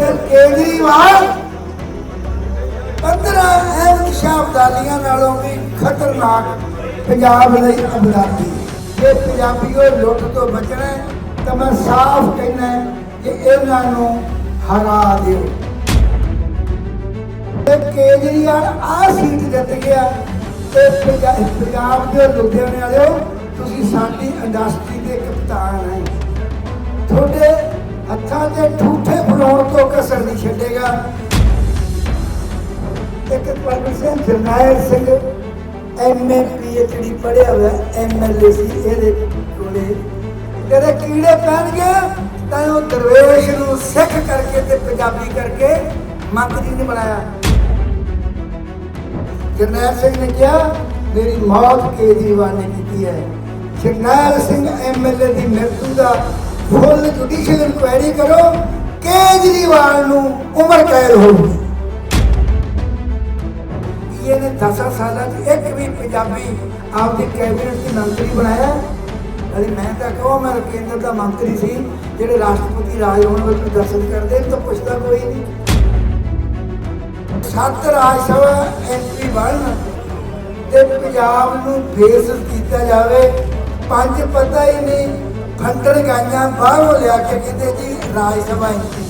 ਕਿ ਕੇਜਰੀਵਾਲ 15 ਅਹਿਮ ਸ਼ਬਦਾਲੀਆਂ ਨਾਲੋਂ ਵੀ ਖਤਰਨਾਕ ਪੰਜਾਬ ਲਈ ਅਪਰਾਧੀ ਜੇ ਪੰਜਾਬੀਓ ਲੁੱਟ ਤੋਂ ਬਚਣਾ ਤਾਂ ਮੈਂ ਸਾਫ਼ ਕਹਿਣਾ ਕਿ ਇਹਨਾਂ ਨੂੰ ਹਰਾ ਦਿਓ। ਤੇ ਕੇਜਰੀਵਾਲ ਆ ਸੀਟ ਜਿੱਤ ਗਿਆ, ਤੇ ਪੰਜਾਬ ਦੇ ਲੁਧਿਆਣੇ ਵਾਲਿਓ, ਤੁਸੀਂ ਸਾਡੀ ਇੰਡਸਟਰੀ ਦੇ ਕਪਤਾਨ ਹੈ। ਤੁਹਾਡੇ ਹੱਥਾਂ ਤੇ ਠੂਠੇ ਫੜਾਉਣ ਤੋਂ ਕਸਰ ਨਹੀਂ ਛੱਡੇਗਾ। ਇੱਕ ਪਰਮਿਟ ਸਿੰਘ ਜਰਨੈਲ ਸਿੰਘ ਐਮਏ ਪੀਐਚਡੀ ਪੜਿਆ ਹੋਇਆ ਐਮਐਲਏ ਸੀ, ਇਹਦੇ ਕੋਲੇ। ਜਿਹੜੇ ਕੀੜੇ ਪੈਣਗੇ, ਤਾਂ ਉਹ ਦਰਵੇਸ਼ ਨੂੰ ਸਿੱਖ ਕਰਕੇ ਤੇ ਪੰਜਾਬੀ ਕਰਕੇ ਮੰਤਰੀ ਨਹੀਂ ਬਣਾਇਆ। ਜਰਨੈਲ ਸਿੰਘ ਨੇ ਕਿਹਾ, ਮੇਰੀ ਮੌਤ ਕੇਜਰੀਵਾਲ ਨੇ ਕੀਤੀ ਹੈ। ਜਰਨੈਲ ਸਿੰਘ ਐਮਐਲਏ ਦੀ ਮ੍ਰਿਤੂ ਦਾ ਫੁੱਲ ਜੁਡੀਸ਼ੀਅਲ ਇਨਕੁਆਇਰੀ ਕਰੋ, ਕੇਜਰੀਵਾਲ ਨੂੰ ਉਮਰ ਕੈਦ ਹੋਊਗੀ। ਇਹਨੇ 10 ਸਾਲਾਂ 'ਚ ਇੱਕ ਵੀ ਪੰਜਾਬੀ ਆਪਦੀ ਕੈਬਨਿਟ ਦੀ ਮੰਤਰੀ ਬਣਾਇਆ। ਅਰੇ ਮੈਂ ਤਾਂ ਕਹਾਂ, ਮੈਂ ਕੇਂਦਰ ਦਾ ਮੰਤਰੀ ਸੀ, ਜਿਹੜੇ ਰਾਸ਼ਟਰਪਤੀ ਰਾਜ ਹੋਣ ਵਿੱਚ ਦਰਸ਼ਨ ਕਰਦੇ ਤਾਂ ਪੁੱਛਦਾ ਕੋਈ ਨਹੀਂ। ਸੱਤ ਰਾਜ ਸਭਾ ਐਮਪੀ ਬਣਨ ਤੇ ਪੰਜਾਬ ਨੂੰ ਬੇਸ ਕੀਤਾ ਜਾਵੇ। ਪੰਜ ਪਤਾ ਹੀ ਨਹੀਂ ਫੰਡਰ ਗਾਈਆਂ ਬਾਹਰੋਂ ਲਿਆ ਕੇ ਕਹਿੰਦੇ ਜੀ ਰਾਜ ਸਭਾ ਐਮਪੀ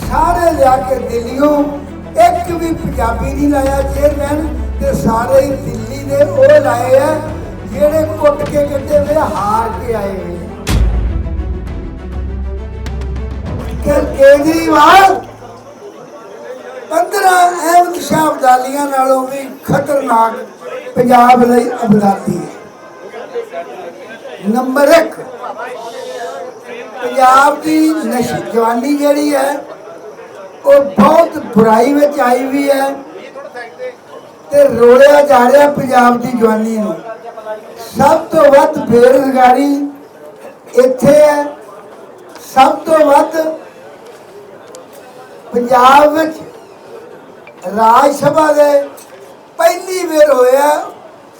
ਸਾਰੇ ਲਿਆ ਕੇ ਦਿੱਲੀੋਂ ਇੱਕ ਵੀ ਪੰਜਾਬੀ ਨਹੀਂ ਲਾਇਆ ਚੇਅਰਮੈਨ ਤੇ ਸਾਰੇ ਹੀ ਦਿੱਲੀ ਦੇ ਉਹ ਲਾਏ ਆ, ਜਿਹੜੇ ਕੁੱਟ ਕੇ ਕਿਤੇ ਵੇ ਹਾਰ ਕੇ ਆਏ ਹੋਏ ਕਿ ਕੇਜਰੀਵਾਲ 15 ਅਹਿਮ ਅਬਦਾਲੀਆਂ ਨਾਲੋਂ ਵੀ ਖਤਰਨਾਕ ਪੰਜਾਬ ਲਈ ਅਬਦਾਲੀ ਨੰਬਰ 1 ਪੰਜਾਬ ਦੀ ਨਸ਼ ਜਵਾਨੀ ਜਿਹੜੀ ਹੈ, ਉਹ ਬਹੁਤ ਬੁਰਾਈ ਵਿੱਚ ਆਈ ਵੀ ਹੈ ਤੇ ਰੋੜਿਆ ਜਾ ਰਿਹਾ ਪੰਜਾਬ ਦੀ ਜਵਾਨੀ ਨੂੰ। ਸਭ ਤੋਂ ਵੱਧ ਬੇਰੁਜ਼ਗਾਰੀ ਇੱਥੇ ਹੈ। ਸਭ ਤੋਂ ਵੱਧ ਪੰਜਾਬ ਵਿੱਚ ਰਾਜ ਸਭਾ ਦੇ ਪਹਿਲੀ ਵਾਰ ਹੋਇਆ।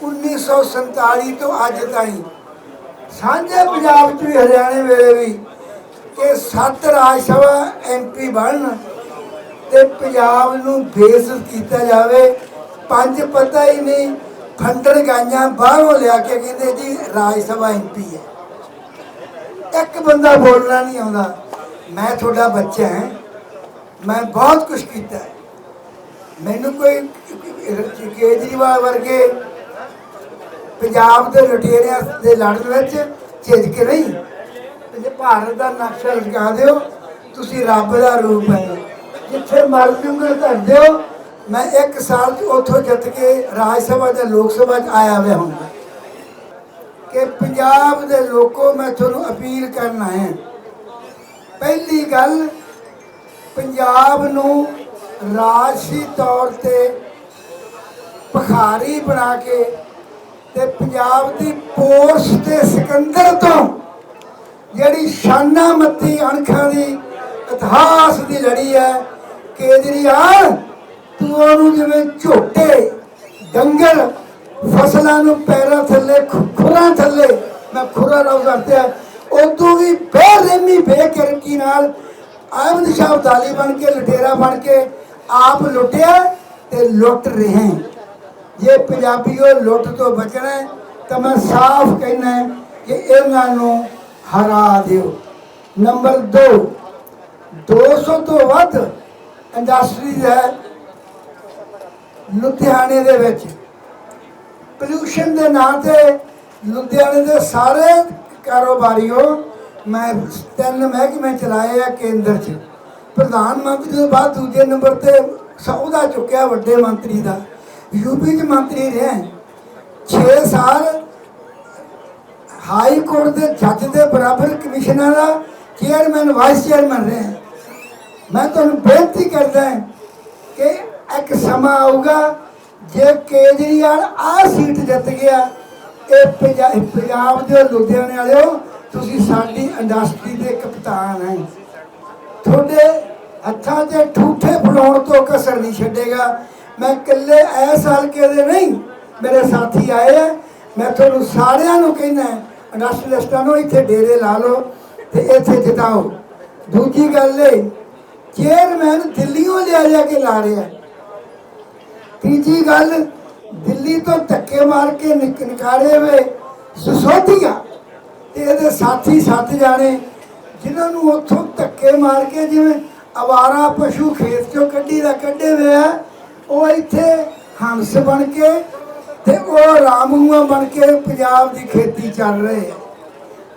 1947 ਤੋਂ ਅੱਜ ਤਾਈਂ। ਸਾਂਝੇ ਪੰਜਾਬ 'ਚ ਵੀ ਹਰਿਆਣੇ ਵੇਲੇ ਵੀ ਕਿ ਸੱਤ ਰਾਜ ਸਭਾ ਐਮਪੀ ਬਣਨ ਤੇ ਪੰਜਾਬ ਨੂੰ ਬੇਸ ਕੀਤਾ ਜਾਵੇ, ਪੰਜ ਪਤਾ ਹੀ ਨਹੀਂ ਫੰਡਰ ਗਾਈਆਂ ਬਾਹਰੋਂ ਲਿਆ ਕੇ ਕਹਿੰਦੇ ਜੀ ਰਾਜ ਸਭਾ ਐਮਪੀ ਹੈ। ਇੱਕ ਬੰਦਾ ਬੋਲਣਾ ਨਹੀਂ ਆਉਂਦਾ। ਮੈਂ ਤੁਹਾਡਾ ਬੱਚਾ ਹਾਂ। ਮੈਂ ਬਹੁਤ ਕੁਝ ਕੀਤਾ। ਮੈਨੂੰ ਕੋਈ ਕੇਜਰੀਵਾਲ ਵਰਗੇ ਪੰਜਾਬ ਦੇ ਲੁਟੇਰਿਆਂ ਦੇ ਲੜਨ ਵਿੱਚ ਝਿਜਕ ਨਹੀਂ ਜੇ ਭਾਰਤ ਦਾ ਨਕਸ਼ਾ ਲਗਾ ਦਿਓ, ਤੁਸੀਂ ਰੱਬ ਦਾ ਰੂਪ ਹੈ। ਜਿੱਥੇ ਮਰ ਜੂਗੇ ਧਰ ਦਿਓ ਮੈਂ ਇੱਕ ਸਾਲ ਚ ਉੱਥੋਂ ਜਿੱਤ ਕੇ ਰਾਜ ਸਭਾ ਤੇ ਲੋਕ ਸਭਾ ਚ ਆਇਆ ਹੋਇਆ ਹਾਂ। ਕਿ ਪੰਜਾਬ ਦੇ ਲੋਕੋ ਮੈਂ ਤੁਹਾਨੂੰ ਅਪੀਲ ਕਰਨਾ ਹੈ, ਪਹਿਲੀ ਗੱਲ, ਪੰਜਾਬ ਨੂੰ ਰਾਜਸੀ ਤੌਰ ਤੇ ਭਖਾਰੀ ਬਣਾ ਕੇ ਤੇ ਪੰਜਾਬ ਦੀ ਪੋਰਸ ਤੇ ਸਿਕੰਦਰ ਤੋਂ ਜਿਹੜੀ ਸ਼ਾਨਾ ਮੱਤੀ ਅਣਖਾਂ ਦੀ ਇਤਿਹਾਸ ਦੀ ਲੜੀ ਹੈ, ਕੇਜਰੀਵਾਲ, ਤੂੰ ਉਹਨੂੰ ਜਿਵੇਂ ਝੋਟੇ, ਡੰਗਰ ਫਸਲਾਂ ਨੂੰ ਪੈਰਾਂ ਥੱਲੇ, ਖੁਰਾਂ ਥੱਲੇ, ਮੈਂ ਖੁਰਾ ਲਫ਼ਜ਼ ਵਰਤਿਆ ਉਦੋਂ ਵੀ ਬੇਰਹਿਮੀ, ਬੇਕਿਰਕੀ ਨਾਲ ਅਹਿਮਦ ਸ਼ਾਹ ਅਬਦਾਲੀ ਬਣ ਕੇ, ਲਟੇਰਾ ਬਣ ਕੇ ਆਪ ਲੁੱਟਿਆ ਤੇ ਲੁੱਟ ਰਹੇ। ਜੇ ਪੰਜਾਬੀਓ ਲੁੱਟ ਤੋਂ ਬਚਣਾ ਤਾਂ ਮੈਂ ਸਾਫ਼ ਕਹਿਣਾ ਕਿ ਇਹਨਾਂ ਨੂੰ ਹਰਾ ਦਿਓ। ਨੰਬਰ 2 200 ਤੋਂ ਵੱਧ ਇੰਡਸਟਰੀਜ਼ ਹੈ ਲੁਧਿਆਣੇ ਦੇ ਵਿੱਚ। ਪੋਲੂਸ਼ਨ ਦੇ ਨਾਂ ਤੇ ਲੁਧਿਆਣੇ ਦੇ ਸਾਰੇ ਕਾਰੋਬਾਰੀਓ, ਮੈਂ ਤਿੰਨ ਮਹਿਕਮੇ ਚਲਾਏ ਆ ਕੇਂਦਰ 'ਚ। ਪ੍ਰਧਾਨ ਮੰਤਰੀ ਤੋਂ ਬਾਅਦ ਦੂਜੇ ਨੰਬਰ ਤੇ ਸੌਦਾ ਚੁੱਕਿਆ ਵੱਡੇ ਮੰਤਰੀ ਦਾ। ਯੂਪੀ 'ਚ ਮੰਤਰੀ ਰਿਹਾ। 6 ਸਾਲ ਹਾਈ ਕੋਰਟ ਦੇ ਜੱਜ ਦੇ ਬਰਾਬਰ ਕਮਿਸ਼ਨਰ ਦਾ ਚੇਅਰਮੈਨ, ਵਾਈਸ ਚੇਅਰਮੈਨ ਰਿਹਾ। ਮੈਂ ਤੁਹਾਨੂੰ ਬੇਨਤੀ ਕਰਦਾ ਕਿ ਇੱਕ ਸਮਾਂ ਆਊਗਾ, ਜੇ ਕੇਜਰੀਵਾਲ ਆ ਸੀਟ ਜਿੱਤ ਗਿਆ, ਇਹ ਪੰਜਾਬ ਦੇ ਲੁਧਿਆਣੇ ਵਾਲਿਓ, ਤੁਸੀਂ ਸਾਡੀ ਇੰਡਸਟਰੀ ਦੇ ਕਪਤਾਨ ਹੈ। ਤੁਹਾਡੇ ਹੱਥਾਂ ਤੇ ਠੂਠੇ ਫੜਾਉਣ ਤੋਂ ਕਸਰ ਨਹੀਂ ਛੱਡੇਗਾ। ਮੈਂ ਇਕੱਲੇ ਐਸ ਹਲਕੇ ਦੇ ਨਹੀਂ, ਮੇਰੇ ਸਾਥੀ ਆਏ ਆ। ਮੈਂ ਤੁਹਾਨੂੰ ਸਾਰਿਆਂ ਨੂੰ ਕਹਿੰਦਾ ਇੰਡਸਟਰੀਅਲਿਸਟਾਂ ਨੂੰ ਇੱਥੇ ਡੇਰੇ ਲਾ ਲਓ ਤੇ ਇੱਥੇ ਜਿਤਾਓ। ਦੂਜੀ ਗੱਲ ਏ ਚੇਅਰਮੈਨ ਦਿੱਲੀੋਂ ਲਿਆ ਜਾ ਕੇ ਲਾ ਰਿਹਾ। ਤੀਜੀ ਗੱਲ, ਦਿੱਲੀ ਤੋਂ ਧੱਕੇ ਮਾਰ ਕੇ ਨਿਕ, ਨਿਕਾਲੇ ਵੇ ਸਸੋਧੀਆ ਤੇ ਇਹਦੇ ਸਾਥੀ ਸੱਤ ਜਾਣੇ, ਜਿਨ੍ਹਾਂ ਨੂੰ ਉੱਥੋਂ ਧੱਕੇ ਮਾਰ ਕੇ ਜਿਵੇਂ ਅਵਾਰਾ ਪਸ਼ੂ ਖੇਤ ਚੋਂ ਕੱਢੀ ਦਾ ਕੱਢੇ ਵੇ ਆ ਉਹ ਇੱਥੇ ਹੰਸ ਬਣ ਕੇ ਤੇ ਉਹ ਰਾਮੂਆ ਬਣ ਕੇ ਪੰਜਾਬ ਦੀ ਖੇਤੀ ਚੱਲ ਰਹੇ ਆ।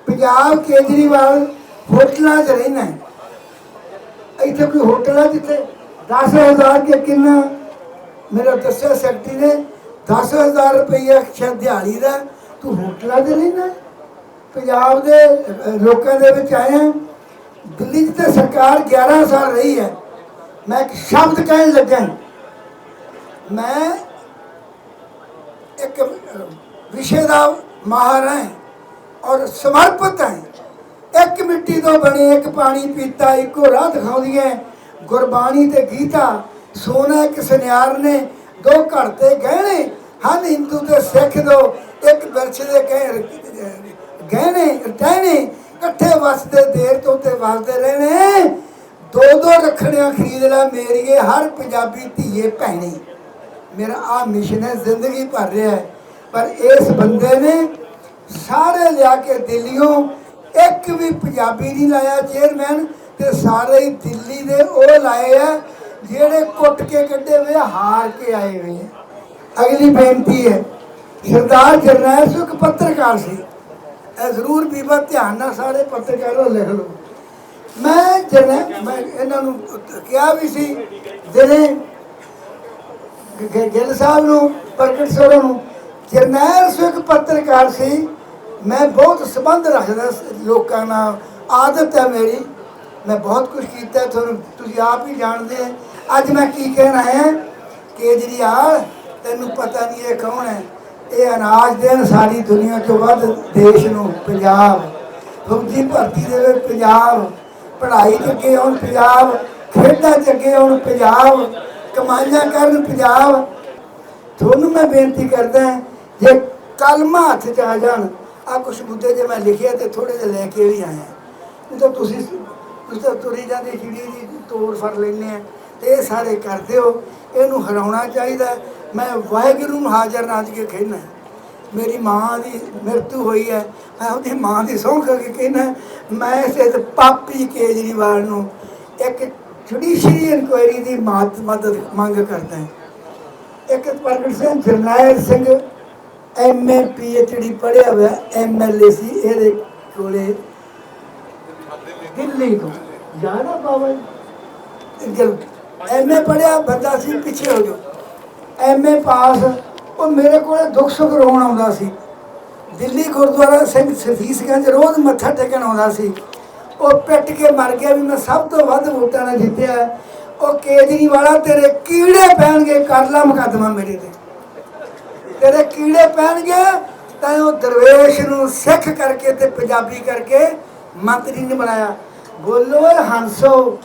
ਪੰਜਾਬ ਕੇਜਰੀਵਾਲ ਹੋਟਲਾਂ 'ਚ ਰਹਿਣਾ ਇੱਥੇ ਕੋਈ ਹੋਟਲ ਹੈ ਜਿੱਥੇ 10000 ਕੇ ਕਿੰਨਾ? ਮੇਰਾ ਦੱਸਿਆ ਸੈਕਟਰੀ ਨੇ 10000 ਰੁਪਈਆ ਸ਼ਾਇਦ ਦਿਹਾੜੀ ਦਾ। ਤੂੰ ਹੋਟਲਾਂ 'ਚ ਰਹਿਣਾ ਪੰਜਾਬ ਦੇ ਲੋਕਾਂ ਦੇ ਵਿੱਚ ਆਇਆ ਦਿੱਲੀ 'ਚ ਤੇ ਸਰਕਾਰ 11 ਸਾਲ ਰਹੀ ਹੈ। ਮੈਂ ਇੱਕ ਸ਼ਬਦ ਕਹਿਣ ਲੱਗਾ ਮੈਂ ਇੱਕ ਵਿਸ਼ੇ ਦਾ ਮਾਹਰ ਹਾਂ ਔਰ ਸਮਰਪਿਤ ਹਾਂ। ਇੱਕ ਮਿੱਟੀ ਤੋਂ ਬਣੇ ਇੱਕ ਪਾਣੀ ਪੀਤਾ, ਇੱਕੋ ਰਾਹ ਦਿਖਾਉਂਦੀ ਹੈ। ਗੁਰਬਾਣੀ ਤੇ ਗੀਤਾ, ਸੋਨਾ ਇੱਕ ਸੁਨਿਆਰ ਨੇ, ਦੋ ਘਰ ਤੇ ਗਹਿਣੇ ਹਨ ਹਿੰਦੂ ਤੇ ਸਿੱਖ ਦੋ, ਇੱਕ ਬਿਰਛ ਦੇ ਕਹਿ ਗਹਿਣੇ ਇਕੱਠੇ ਵਸਦੇ, ਦੇਰ ਤੋਂ ਤੇ ਵਸਦੇ ਰਹਿਣੇ। ਦੋ ਦੋ ਰੱਖੜੀਆਂ ਖਰੀਦ ਲੈ ਮੇਰੀਏ, ਹਰ ਪੰਜਾਬੀ ਧੀਏ ਭੈਣੀ। ਮੇਰਾ ਆ ਮਿਸ਼ਨ ਹੈ, ਜ਼ਿੰਦਗੀ ਭਰ ਰਿਹਾ ਹੈ। ਪਰ ਇਸ ਬੰਦੇ ਨੇ ਸਾਰੇ ਲਿਆ ਕੇ ਦਿੱਲੀੋਂ ਇੱਕ ਵੀ ਪੰਜਾਬੀ ਨਹੀਂ ਲਾਇਆ ਚੇਅਰਮੈਨ ਤੇ ਸਾਰੇ ਹੀ ਦਿੱਲੀ ਦੇ ਉਹ ਲਾਏ ਆ, ਜਿਹੜੇ ਕੁੱਟ ਕੇ ਕੱਢੇ ਹੋਏ ਹਾਰ ਕੇ ਆਏ ਹੋਏ ਆ। ਅਗਲੀ ਬੇਨਤੀ ਹੈ, ਸਰਦਾਰ ਜਰਨੈਲ ਸਿੰਘ ਇੱਕ ਪੱਤਰਕਾਰ ਸੀ। ਇਹ ਜ਼ਰੂਰ ਬੀਬਾ ਧਿਆਨ ਨਾਲ ਸਾਰੇ ਪੱਤਰਕਾਰੋ ਲਿਖ ਲਓ। ਮੈਂ ਜਰਨੈਲ ਮੈਂ ਇਹਨਾਂ ਨੂੰ ਕਿਹਾ ਵੀ ਸੀ, ਜਿਹੜੇ ਗਿੱਲ ਸਾਹਿਬ ਨੂੰ, ਪ੍ਰਗਟ ਸੋੜਾ ਨੂੰ ਜਰਨੈਲ ਸਿੰਘ ਪੱਤਰਕਾਰ ਸੀ, ਮੈਂ ਬਹੁਤ ਸੰਬੰਧ ਰੱਖਦਾ ਲੋਕਾਂ ਨਾਲ, ਆਦਤ ਹੈ ਮੇਰੀ, ਮੈਂ ਬਹੁਤ ਕੁਝ ਕੀਤਾ, ਤੁਹਾਨੂੰ ਤੁਸੀਂ ਆਪ ਹੀ ਜਾਣਦੇ ਅੱਜ ਮੈਂ ਕੀ ਕਹਿਣ ਆਇਆ ਕੇਜਰੀਵਾਲ ਤੈਨੂੰ ਪਤਾ ਨਹੀਂ ਇਹ ਕੌਣ ਹੈ। ਇਹ ਅਨਾਜ ਦੇਣ ਸਾਰੀ ਦੁਨੀਆ ਤੋਂ ਵੱਧ ਦੇਸ਼ ਨੂੰ ਪੰਜਾਬ, ਫੌਜੀ ਭਰਤੀ ਦੇਵੇ ਪੰਜਾਬ, ਪੜ੍ਹਾਈ ਚ ਅੱਗੇ ਆਉਣ ਪੰਜਾਬ, ਖੇਡਾਂ ਚ ਅੱਗੇ ਆਉਣ ਪੰਜਾਬ ਕਮਾਈਆਂ ਕਰਨ ਪੰਜਾਬ। ਤੁਹਾਨੂੰ ਮੈਂ ਬੇਨਤੀ ਕਰਦਾ ਜੇ ਕਲਮਾ ਹੱਥ ਚ ਆ ਜਾਣ ਆ ਕੁਛ ਮੁੱਦੇ ਜੇ ਮੈਂ ਲਿਖਿਆ ਤੇ ਥੋੜੇ ਜਿਹਾ ਲੈ ਕੇ ਵੀ ਆਇਆ। ਨਹੀਂ ਤਾਂ ਤੁਸੀਂ ਤੁਸੀਂ ਤਾਂ ਤੁਰੀ ਜਾਂਦੇ ਚਿੜੀ ਦੀ ਤੋੜ ਫੜ ਲੈਂਦੇ ਆ ਤੇ ਇਹ ਸਾਰੇ ਕਰਦੇ ਹੋ। ਇਹਨੂੰ ਹਰਾਉਣਾ ਚਾਹੀਦਾ ਮੈਂ ਵਾਹਿਗੁਰੂ ਨੂੰ ਹਾਜ਼ਰ ਨਾਜ ਕੇ ਕਹਿਣਾ ਮੇਰੀ ਮਾਂ ਦੀ ਮਰਤੂ ਹੋਈ ਹੈ। ਮੈਂ ਉਹਦੀ ਮਾਂ ਦੀ ਸਹੁੰ ਖਾ ਕੇ ਕਹਿਣਾ ਮੈਂ ਇਸ ਪਾਪੀ ਕੇਜਰੀਵਾਲ ਨੂੰ ਇੱਕ ਜੁਡੀਸ਼ਰੀ ਇਨਕੁਆਇਰੀ ਦੀ ਮਾਤ- ਮਦਦ ਮੰਗ ਕਰਦਾ ਹਾਂ। ਇੱਕ ਪ੍ਰਗਟ ਸਿੰਘ ਜਰਨੈਲ ਸਿੰਘ ਐਮਏ ਪੀਐਚਡੀ ਪੜ੍ਹਿਆ ਹੋਇਆ ਐਮਐਲਏ ਸੀ, ਇਹਦੇ ਕੋਲੇ ਦਿੱਲੀ ਤੋਂ। ਜਾਣਾ ਬਾਬਾ ਜੀ ਐਮਏ ਪੜ੍ਹਿਆ, ਬੰਦਾ ਸੀ, ਪਿੱਛੇ ਹੋ ਜੋ ਐਮਏ ਪਾਸ, ਉਹ ਮੇਰੇ ਕੋਲੇ ਦੁੱਖ ਸੁੱਖ ਰੋਣ ਆਉਂਦਾ ਸੀ। ਦਿੱਲੀ ਗੁਰਦੁਆਰਾ ਸਿੰਘ ਸਤੀਸ਼ਗੰਜ ਰੋਜ਼ ਮੱਥਾ ਟੇਕਣ ਆਉਂਦਾ ਸੀ। ਉਹ ਪਿੱਟ ਕੇ ਮਰ ਗਿਆ ਵੀ ਮੈਂ ਸਭ ਤੋਂ ਵੱਧ ਵੋਟਾਂ ਨਾਲ ਜਿੱਤਿਆ। ਉਹ ਕੇਜਰੀਵਾਲਾ ਤੇਰੇ ਕੀੜੇ ਪੈਣਗੇ, ਕਰ ਲਾ ਮੁਕੱਦਮਾ ਮੇਰੇ ਤੇ। ਤੇਰੇ ਕੀੜੇ ਪੈਣਗੇ, ਤਾਂ ਉਹ ਦਰਵੇਸ਼ ਨੂੰ ਸਿੱਖ ਕਰਕੇ ਤੇ ਪੰਜਾਬੀ ਕਰਕੇ ਮੰਤਰੀ ਨੇ ਬਣਾਇਆ। ਬੋਲੋ ਹੰਸੋ,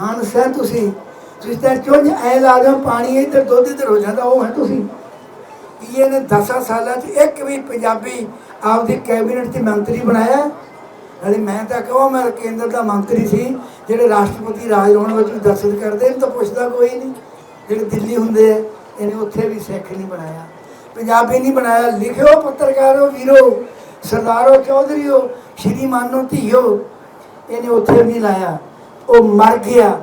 ਹੰਸ ਹੈ ਤੁਸੀਂ। ਤੁਸੀਂ ਤਾਂ ਚੁੰਝ ਐ ਲਾ ਦਿਓ, ਪਾਣੀ ਇੱਧਰ, ਦੁੱਧ ਇੱਧਰ ਹੋ ਜਾਂਦਾ, ਉਹ ਹੈ ਤੁਸੀਂ। ਕੀ ਇਹਨੇ 10 ਸਾਲਾਂ 'ਚ ਇੱਕ ਵੀ ਪੰਜਾਬੀ ਆਪਦੀ ਕੈਬਨਿਟ 'ਚ ਮੰਤਰੀ ਬਣਾਇਆ। ਨਾਲੇ ਮੈਂ ਤਾਂ ਕਹਾਂ ਮੈਂ ਕੇਂਦਰ ਦਾ ਮੰਤਰੀ ਸੀ, ਜਿਹੜੇ ਰਾਸ਼ਟਰਪਤੀ ਰਾਜ ਹੋਣ ਵਿੱਚ ਵੀ ਦਸਤਖਤ ਕਰਦੇ, ਇਹਨੂੰ ਤਾਂ ਪੁੱਛਦਾ ਕੋਈ ਨਹੀਂ। ਜਿਹੜੇ ਦਿੱਲੀ ਹੁੰਦੇ ਆ, ਇਹਨੇ ਉੱਥੇ ਵੀ ਸਿੱਖ ਨਹੀਂ ਬਣਾਇਆ। ਪੰਜਾਬੀ ਨਹੀਂ ਬਣਾਇਆ, ਲਿਖਿਓ ਪੱਤਰਕਾਰੋ ਵੀਰੋ, ਸਰਦਾਰੋ ਚੌਧਰੀਓ ਸ਼੍ਰੀਮਾਨੋ ਧੀਓ, ਇਹਨੇ ਉੱਥੇ ਨਹੀਂ ਲਾਇਆ। ਉਹ ਮਰ ਗਿਆ।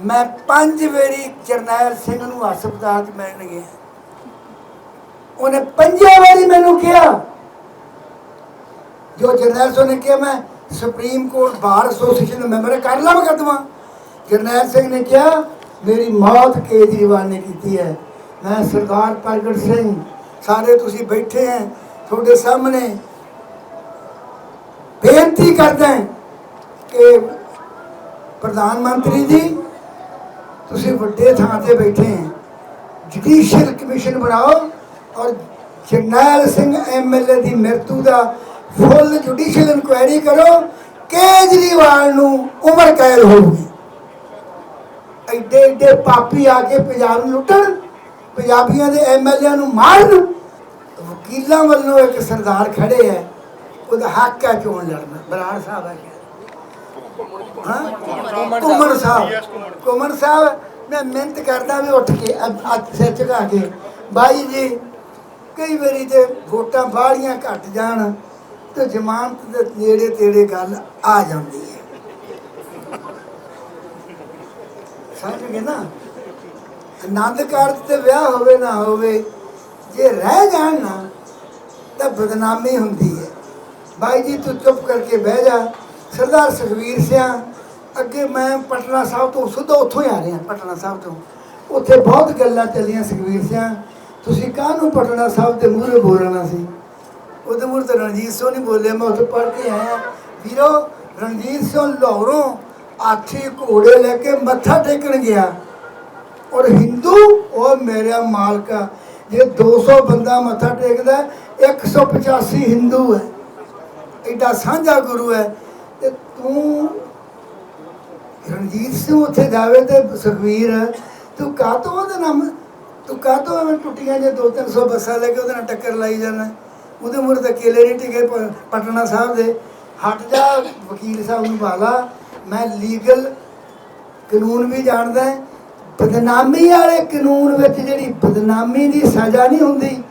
ਮੈਂ ਪੰਜ ਵਾਰੀ ਜਰਨੈਲ ਸਿੰਘ ਨੂੰ ਹਸਪਤਾਲ 'ਚ ਮਿਲਣ ਗਿਆ। ਉਹਨੇ ਪੰਜੇ ਵਾਰੀ ਮੈਨੂੰ ਕਿਹਾ ਜੋ ਜਰਨੈਲ ਸਿੰਘ ਨੇ ਕਿਹਾ, ਮੈਂ ਸੁਪਰੀਮ ਕੋਰਟ ਬਾਰ ਐਸੋਸੀਏਸ਼ਨ ਦਾ ਮੈਂਬਰ ਕਰ ਲਾ ਮੁਕੱਦਮਾ। ਜਰਨੈਲ ਸਿੰਘ ਨੇ ਕਿਹਾ, ਮੇਰੀ ਮੌਤ ਕੇਜਰੀਵਾਲ ਨੇ ਕੀਤੀ ਹੈ। ਮੈਂ ਸਰਦਾਰ ਪ੍ਰਗਟ ਸਿੰਘ, ਸਾਰੇ ਤੁਸੀਂ ਬੈਠੇ ਹੈ, ਤੁਹਾਡੇ ਸਾਹਮਣੇ ਬੇਨਤੀ ਕਰਦਾ ਕਿ ਪ੍ਰਧਾਨ ਮੰਤਰੀ ਜੀ, ਤੁਸੀਂ ਵੱਡੇ ਥਾਂ ਤੇ ਬੈਠੇ ਹੈ। ਜੁਡੀਸ਼ੀਅਲ ਕਮਿਸ਼ਨ ਬਣਾਓ ਔਰ ਜਰਨੈਲ ਸਿੰਘ ਐਮਐਲਏ ਦੀ ਮਰਤੂ ਦਾ ਫੁੱਲ ਜੁਡੀਸ਼ੀਅਲ ਇਨਕੁਆਇਰੀ ਕਰੋ, ਕੇਜਰੀਵਾਲ ਨੂੰ ਉਮਰ ਕੈਦ ਹੋਊਗੀ। ਐਡੇ ਐਡੇ ਪਾਪੀ ਆ ਕੇ ਪੰਜਾਬ ਨੂੰ ਲੁੱਟਣ, ਪੰਜਾਬੀਆਂ ਦੇ ਐਮਐਲਏ ਨੂੰ ਮਾਰਨ ਵਕੀਲਾਂ ਵੱਲੋਂ ਇੱਕ ਸਰਦਾਰ ਖੜੇ ਹੈ ਉਹਦਾ ਹੱਕ ਹੈ ਚੋਣ ਲੜਨਾ, ਬਰਾੜ ਸਾਹਿਬ ਹੈ ਹਾਂ? ਘੁੰਮਣ ਸਾਹਿਬ। ਘੁੰਮਣ ਸਾਹਿਬ, ਮੈਂ ਮਿਹਨਤ ਕਰਦਾ ਵੀ ਉੱਠ ਕੇ ਅ- ਸਿਰ ਝੁਕਾ ਕੇ। ਬਾਈ ਜੀ, ਕਈ ਵਾਰੀ ਤੇ ਵੋਟਾਂ ਬਾਹਲੀਆਂ ਘਟ ਜਾਣ ਤੇ ਜ਼ਮਾਨਤ ਦੇ ਨੇੜੇ ਤੇੜੇ ਗੱਲ ਆ ਜਾਂਦੀ ਹੈ। ਸਮਝ ਗਏ ਨਾ? ਆਨੰਦ ਕਾਰਜ ਤੇ ਵਿਆਹ ਹੋਵੇ ਨਾ ਹੋਵੇ, ਜੇ ਰਹਿ ਜਾਣ ਨਾ, ਤਾਂ ਬਦਨਾਮੀ ਹੁੰਦੀ ਹੈ। ਬਾਈ ਜੀ, ਤੂੰ ਚੁੱਪ ਕਰਕੇ ਬਹਿ ਜਾ। ਸਰਦਾਰ ਸੁਖਵੀਰ ਸਿਆ, ਅੱਗੇ ਮੈਂ ਪਟਨਾ ਸਾਹਿਬ ਤੋਂ ਸਿੱਧਾ ਉੱਥੋਂ ਹੀ ਆ ਰਿਹਾ, ਪਟਨਾ ਸਾਹਿਬ ਤੋਂ। ਉੱਥੇ ਬਹੁਤ ਗੱਲਾਂ ਚੱਲੀਆਂ ਸੁਖਵੀਰ ਸਿਆ। ਤੁਸੀਂ ਕਾਹਨੂੰ ਪਟਨਾ ਸਾਹਿਬ ਦੇ ਮੂਹਰੇ ਬੋਲਣਾ ਸੀ? ਉਹਦੇ ਮੂਹਰੇ ਤਾਂ ਰਣਜੀਤ ਸਿੰਘ ਨਹੀਂ ਬੋਲੇ ਮੈਂ ਉੱਥੇ ਪੜ੍ਹ ਕੇ ਆਇਆ ਵੀਰੋ, ਰਣਜੀਤ ਸਿੰਘ ਲਾਹੌਰੋਂ ਆਠੀ ਘੋੜੇ ਲੈ ਕੇ ਮੱਥਾ ਟੇਕਣ ਗਿਆ। ਔਰ ਹਿੰਦੂ ਉਹ ਮੇਰਾ ਮਾਲਕਾ ਜੇ 200 ਬੰਦਾ ਮੱਥਾ ਟੇਕਦਾ 185 ਹਿੰਦੂ ਹੈ। ਐਡਾ ਸਾਂਝਾ ਗੁਰੂ ਹੈ। ਤੇ ਤੂੰ ਰਣਜੀਤ ਸਿੰਘ ਉੱਥੇ ਜਾਵੇ ਤੇ ਸੁਖਵੀਰ ਤੂੰ ਕਾਹਤੋਂ ਉਹਦੇ ਨਾਲ ਤੂੰ ਕਾਹਤੋਂ ਐਵੇਂ ਟੁੱਟੀਆਂ ਜੇ 2-300 ਬੱਸਾਂ ਲੈ ਕੇ ਉਹਦੇ ਨਾਲ ਟੱਕਰ ਲਾਈ ਜਾਣਾ ਉਹਦੇ ਮੂਹਰੇ ਤਾਂ ਕੇਲੇ ਨਹੀਂ ਟਿਕੇ ਪ- ਪਟਨਾ ਸਾਹਿਬ ਦੇ। ਹਟ ਜਾ ਵਕੀਲ ਸਾਹਿਬ ਨੂੰ ਭਾਲਾ ਮੈਂ ਲੀਗਲ ਕਾਨੂੰਨ ਵੀ ਜਾਣਦਾ ਹੈ। ਬਦਨਾਮੀ ਵਾਲੇ ਕਾਨੂੰਨ ਵਿੱਚ ਜਿਹੜੀ ਬਦਨਾਮੀ ਦੀ ਸਜ਼ਾ ਨਹੀਂ ਹੁੰਦੀ,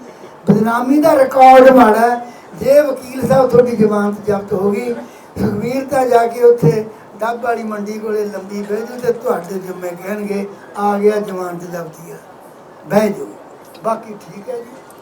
ਬਦਨਾਮੀ ਦਾ ਰਿਕਾਰਡ ਮਾੜਾ ਹੈ। ਜੇ ਵਕੀਲ ਸਾਹਿਬ ਤੁਹਾਡੀ ਜ਼ਮਾਨਤ ਜ਼ਬਤ ਹੋ ਗਈ ਸੁਖਵੀਰ ਤਾਂ ਜਾ ਕੇ ਉੱਥੇ ਡੱਬ ਵਾਲੀ ਮੰਡੀ ਕੋਲੇ ਲੰਬੀ ਬਹਿ ਜੂ ਤੇ ਤੁਹਾਡੇ ਜਿੰਮੇ ਕਹਿਣਗੇ, ਆ ਗਿਆ ਜ਼ਮਾਨਤ ਜ਼ਬਤੀਆ ਬਹਿ ਜਾਓ। ਬਾਕੀ ਠੀਕ ਹੈ ਜੀ।